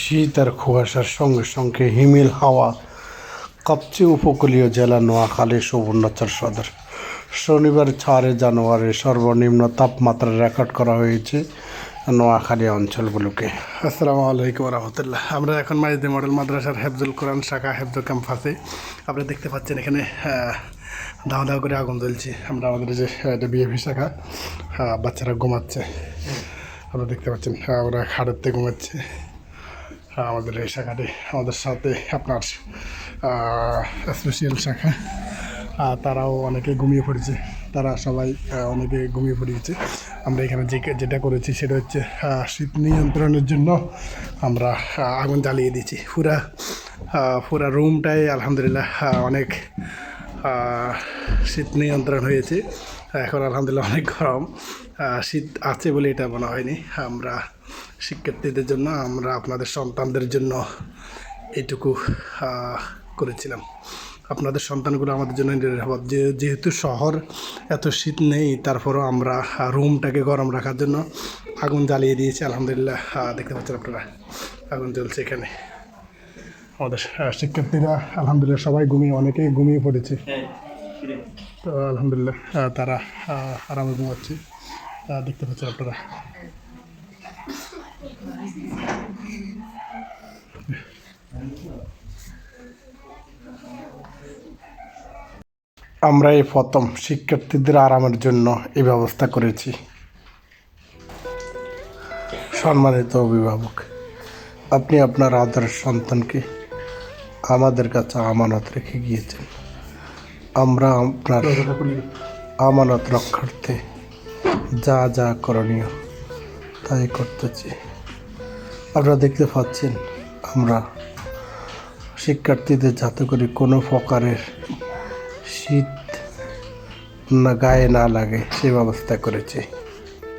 শীত আর কুয়াশার সঙ্গে সঙ্গে হিমেল হাওয়া কাঁপছে উপকূলীয় জেলা নোয়াখালী সুবর্ণচর সদর। শনিবার চারে জানুয়ারি সর্বনিম্ন তাপমাত্রা রেকর্ড করা হয়েছে নোয়াখালী অঞ্চলগুলোকে। আসসালামু আলাইকুম রহমতুল্লাহ। আমরা এখন মাইজদি মডেল মাদ্রাসার হেফজুল কোরআন শাখা হেফজুল ক্যাম্পাসে। আপনারা দেখতে পাচ্ছেন এখানে আহ, দাও দাও করে আগুন জ্বলছে। আমরা আমাদের যে বিএফি শাখা বাচ্চারা ঘুমাচ্ছে। আপনারা দেখতে পাচ্ছেন ওরা খাড়েতে ঘুমাচ্ছে। আহ, আমাদের এই শাখাটি আমাদের সাথে আপনার স্পেশাল শাখা। তারাও অনেকে ঘুমিয়ে পড়েছে। তারা সবাই অনেকে ঘুমিয়ে পড়িয়েছে আমরা এখানে যে যেটা করেছি সেটা হচ্ছে শীত নিয়ন্ত্রণের জন্য আমরা আগুন জ্বালিয়ে দিয়েছি। পুরা পুরা রুমটাই আলহামদুলিল্লাহ অনেক শীত নিয়ন্ত্রণ হয়েছে। এখন আলহামদুলিল্লাহ অনেক গরম। শীত আছে বলে এটা মনে হয়নি। আমরা শিক্ষার্থীদের জন্য, আমরা আপনাদের সন্তানদের জন্য এইটুকু করেছিলাম। আপনাদের সন্তানগুলো আমাদের জন্য নিরাপদ। যে, যেহেতু শহর এত শীত নেই, তারপরও আমরা রুমটাকে গরম রাখার জন্য আগুন জ্বালিয়ে দিয়েছি। আলহামদুলিল্লাহ দেখতে পাচ্ছেন আপনারা, আগুন জ্বলছে এখানে। আমাদের শিক্ষার্থীরা আলহামদুলিল্লাহ সবাই ঘুমিয়ে অনেকেই ঘুমিয়ে পড়েছে। তো আলহামদুলিল্লাহ তারা আরামে ঘুমাচ্ছে। দেখতে পাচ্ছেন আপনারা। আমরা এই প্রথম শিক্ষার্থীদের আরামের জন্য এই ব্যবস্থা করেছি। সম্মানিত অভিভাবক আপনি আপনার আদর সন্তানকে আমাদের কাছে আমানত রেখে গিয়েছেন। আমরা আপনার আমানত রক্ষার্থে যা যা করণীয় তাই করতেছি। আপনারা দেখতে পাচ্ছেন, আমরা শিক্ষার্থীদের যাতে করে কোনো প্রকারের শীত না, গায়ে না লাগে সে ব্যবস্থা করেছি।